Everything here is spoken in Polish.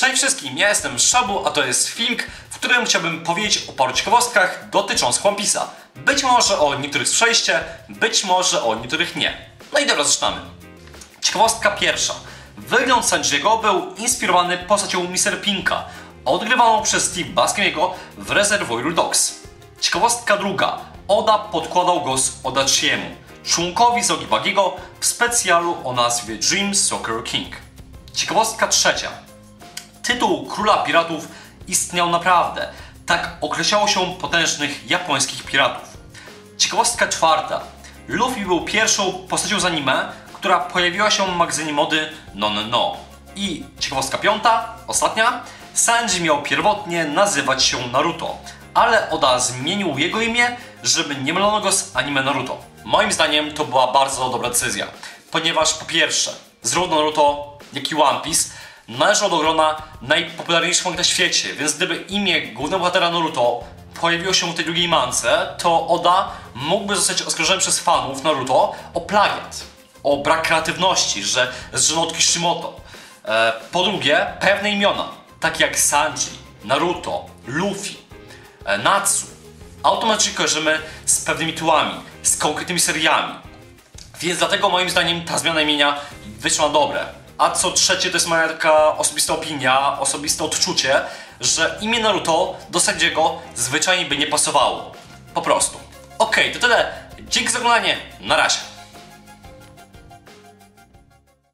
Cześć wszystkim, ja jestem Szabu, a to jest film, w którym chciałbym powiedzieć o paru ciekawostkach dotyczących One Piece'a. Być może o niektórych słyszeliście, być może o niektórych nie. No i dobra, zaczynamy. Ciekawostka pierwsza. Wygląd Sanjiego był inspirowany postacią Mr. Pinka, odgrywaną przez Steve Buscemiego w Reservoir Dogs. Ciekawostka druga. Oda podkładał głos Odachiemu, członkowi z Ogibagiego w specjalu o nazwie Dream Soccer King. Ciekawostka trzecia. Tytuł Króla Piratów istniał naprawdę. Tak określało się potężnych japońskich piratów. Ciekawostka czwarta. Luffy był pierwszą postacią z anime, która pojawiła się w magazynie mody No No No. I ciekawostka piąta, ostatnia. Sanji miał pierwotnie nazywać się Naruto, ale Oda zmienił jego imię, żeby nie mylono go z anime Naruto. Moim zdaniem to była bardzo dobra decyzja, ponieważ po pierwsze, zarówno Naruto, jak i One Piece należą do grona najpopularniejszych na świecie, więc gdyby imię głównego bohatera Naruto pojawiło się w tej drugiej mance, to Oda mógłby zostać oskarżony przez fanów Naruto o plagiat, o brak kreatywności, że z żoną od Kishimoto. E, po drugie, pewne imiona, takie jak Sanji, Naruto, Luffy, e, Natsu, automatycznie kojarzymy z pewnymi tytułami, z konkretnymi seriami. Więc dlatego moim zdaniem ta zmiana imienia wyszła dobre. A co trzecie, to jest moja taka osobista opinia, osobiste odczucie, że imię Naruto do Sanjiego zwyczajnie by nie pasowało. Po prostu. Okej, to tyle. Dzięki za oglądanie. Na razie.